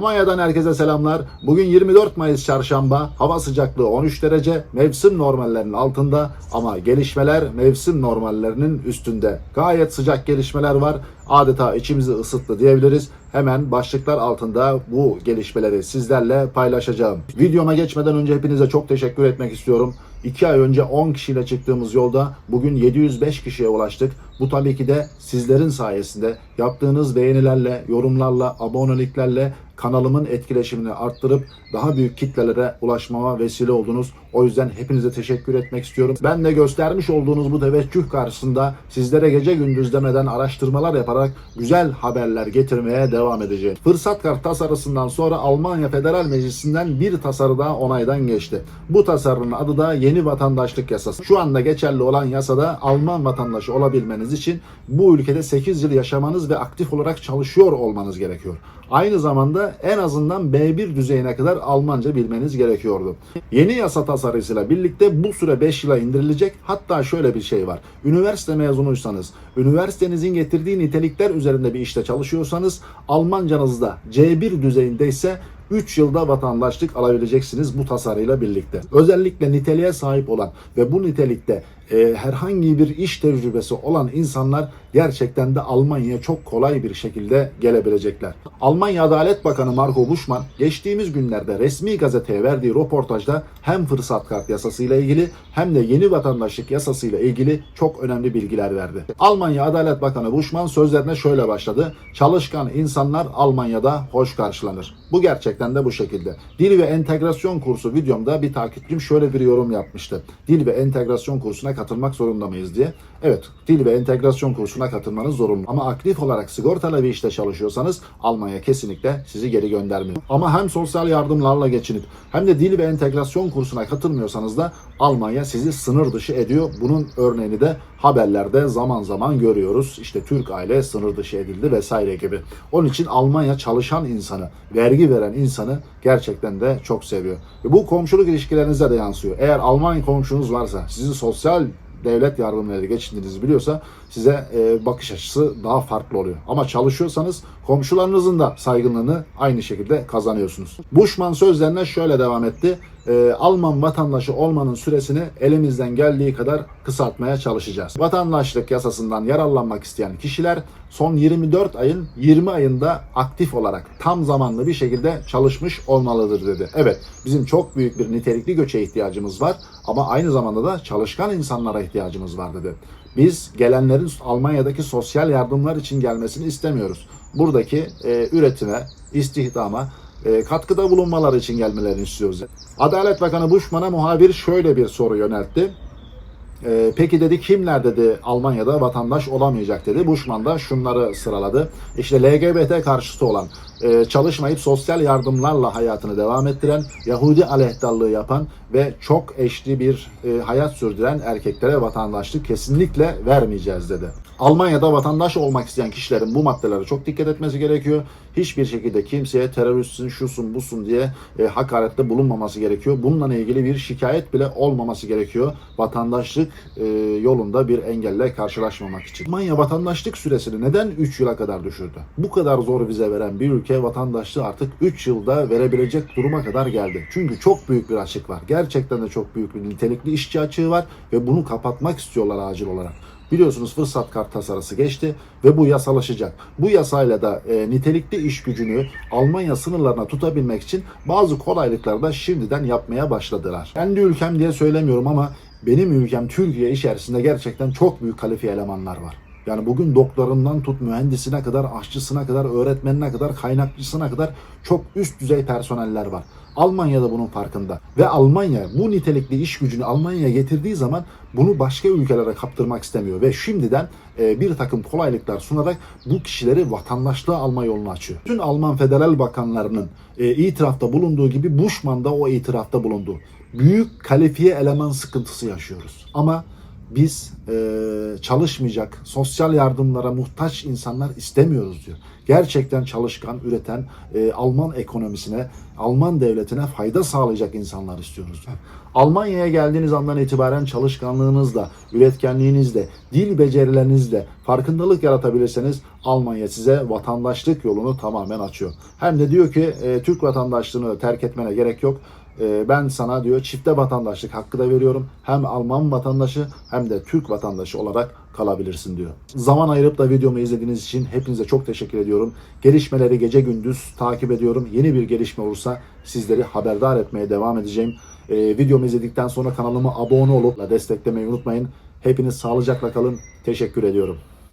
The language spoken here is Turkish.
Almanya'dan herkese selamlar. Bugün 24 Mayıs çarşamba. Hava sıcaklığı 13 derece. Mevsim normallerinin altında ama gelişmeler mevsim normallerinin üstünde. Gayet sıcak gelişmeler var. Adeta içimizi ısıttı diyebiliriz. Hemen başlıklar altında bu gelişmeleri sizlerle paylaşacağım. Videoma geçmeden önce hepinize çok teşekkür etmek istiyorum. 2 ay önce 10 kişiyle çıktığımız yolda bugün 705 kişiye ulaştık. Bu tabii ki de sizlerin sayesinde yaptığınız beğenilerle, yorumlarla, aboneliklerle kanalımın etkileşimini arttırıp daha büyük kitlelere ulaşmama vesile oldunuz. O yüzden hepinize teşekkür etmek istiyorum. Ben de göstermiş olduğunuz bu teveccüh karşısında sizlere gece gündüz demeden araştırmalar yaparak güzel haberler getirmeye devam edeceğim. Fırsat kart tasarısından sonra Almanya Federal Meclisi'nden bir tasarı daha onaydan geçti. Bu tasarının adı da Yeni Vatandaşlık Yasası. Şu anda geçerli olan yasada Alman vatandaşı olabilmeniz için bu ülkede 8 yıl yaşamanız ve aktif olarak çalışıyor olmanız gerekiyor. Aynı zamanda en azından B1 düzeyine kadar Almanca bilmeniz gerekiyordu. Yeni yasa tasarısıyla birlikte bu süre 5 yıla indirilecek. Hatta şöyle bir şey var. Üniversite mezunuysanız, üniversitenizin getirdiği nitelikler üzerinde bir işte çalışıyorsanız, Almancanızda C1 düzeyindeyse 3 yılda vatandaşlık alabileceksiniz bu tasarıyla birlikte. Özellikle niteliğe sahip olan ve bu nitelikte e, herhangi bir iş tecrübesi olan insanlar gerçekten de Almanya'ya çok kolay bir şekilde gelebilecekler. Almanya Adalet Bakanı Marco Buschmann geçtiğimiz günlerde resmi gazeteye verdiği röportajda hem fırsat kart yasası ile ilgili hem de yeni vatandaşlık yasası ile ilgili çok önemli bilgiler verdi. Almanya Adalet Bakanı Buschmann sözlerine şöyle başladı. Çalışkan insanlar Almanya'da hoş karşılanır. Bu gerçekten de bu şekilde. Dil ve entegrasyon kursu videomda bir takipçim şöyle bir yorum yapmıştı. Dil ve entegrasyon kursuna katılmak zorunda mıyız diye. Evet, dil ve entegrasyon kursuna katılmanız zorunlu. Ama aktif olarak sigortalı bir işte çalışıyorsanız Almanya kesinlikle sizi geri göndermiyor. Ama hem sosyal yardımlarla geçinip hem de dil ve entegrasyon kursuna katılmıyorsanız da Almanya sizi sınır dışı ediyor. Bunun örneğini de haberlerde zaman zaman görüyoruz. İşte Türk aile sınır dışı edildi vesaire gibi. Onun için Almanya çalışan insanı, vergi veren insanı gerçekten de çok seviyor. Ve bu komşuluk ilişkilerinize de yansıyor. Eğer Alman komşunuz varsa, sizi sosyal devlet yardımları geçindiğinizi biliyorsa size e, bakış açısı daha farklı oluyor. Ama çalışıyorsanız komşularınızın da saygınlığını aynı şekilde kazanıyorsunuz. Bushman sözlerine şöyle devam etti. E, Alman vatandaşı olmanın süresini elimizden geldiği kadar kısaltmaya çalışacağız. Vatandaşlık yasasından yararlanmak isteyen kişiler son 24 ayın 20 ayında aktif olarak tam zamanlı bir şekilde çalışmış olmalıdır dedi. Evet bizim çok büyük bir nitelikli göçe ihtiyacımız var ama aynı zamanda da çalışkan insanlara ihtiyacımız var dedi. Biz gelenlerin Almanya'daki sosyal yardımlar için gelmesini istemiyoruz. Buradaki e, üretime, istihdama, e, katkıda bulunmaları için gelmelerini istiyoruz. Adalet Bakanı Bushman'a muhabir şöyle bir soru yöneltti. E, peki dedi kimler dedi Almanya'da vatandaş olamayacak dedi. Bushman da şunları sıraladı. İşte LGBT karşıtı olan, e, çalışmayıp sosyal yardımlarla hayatını devam ettiren, Yahudi aleyhtarlığı yapan ve çok eşli bir e, hayat sürdüren erkeklere vatandaşlık kesinlikle vermeyeceğiz dedi. Almanya'da vatandaş olmak isteyen kişilerin bu maddelere çok dikkat etmesi gerekiyor. Hiçbir şekilde kimseye teröristsin, şusun, busun diye e, hakarette bulunmaması gerekiyor. Bununla ilgili bir şikayet bile olmaması gerekiyor. Vatandaşlık e, yolunda bir engelle karşılaşmamak için. Almanya vatandaşlık süresini neden 3 yıla kadar düşürdü? Bu kadar zor vize veren bir ülke vatandaşlığı artık 3 yılda verebilecek duruma kadar geldi. Çünkü çok büyük bir açık var. Gerçekten de çok büyük bir nitelikli işçi açığı var ve bunu kapatmak istiyorlar acil olarak. Biliyorsunuz fırsat kart tasarısı geçti ve bu yasalaşacak. Bu yasayla da e, nitelikli iş gücünü Almanya sınırlarına tutabilmek için bazı kolaylıklar da şimdiden yapmaya başladılar. Kendi ülkem diye söylemiyorum ama benim ülkem Türkiye içerisinde gerçekten çok büyük kalifiye elemanlar var. Yani bugün doktorundan tut mühendisine kadar, aşçısına kadar, öğretmenine kadar, kaynakçısına kadar çok üst düzey personeller var. Almanya da bunun farkında. Ve Almanya bu nitelikli iş gücünü Almanya'ya getirdiği zaman bunu başka ülkelere kaptırmak istemiyor. Ve şimdiden e, bir takım kolaylıklar sunarak bu kişileri vatandaşlığa alma yolunu açıyor. Tüm Alman federal bakanlarının e, itirafta bulunduğu gibi Bushman da o itirafta bulundu. Büyük kalifiye eleman sıkıntısı yaşıyoruz. Ama biz e, çalışmayacak, sosyal yardımlara muhtaç insanlar istemiyoruz diyor. Gerçekten çalışkan, üreten, e, Alman ekonomisine, Alman devletine fayda sağlayacak insanlar istiyoruz diyor. Almanya'ya geldiğiniz andan itibaren çalışkanlığınızla, üretkenliğinizle, dil becerilerinizle farkındalık yaratabilirseniz Almanya size vatandaşlık yolunu tamamen açıyor. Hem de diyor ki e, Türk vatandaşlığını terk etmene gerek yok. E, ben sana diyor çifte vatandaşlık hakkı da veriyorum. Hem Alman vatandaşı hem de Türk vatandaşı olarak kalabilirsin diyor. Zaman ayırıp da videomu izlediğiniz için hepinize çok teşekkür ediyorum. Gelişmeleri gece gündüz takip ediyorum. Yeni bir gelişme olursa sizleri haberdar etmeye devam edeceğim. E, videomu izledikten sonra kanalıma abone olup desteklemeyi unutmayın. Hepiniz sağlıcakla kalın. Teşekkür ediyorum.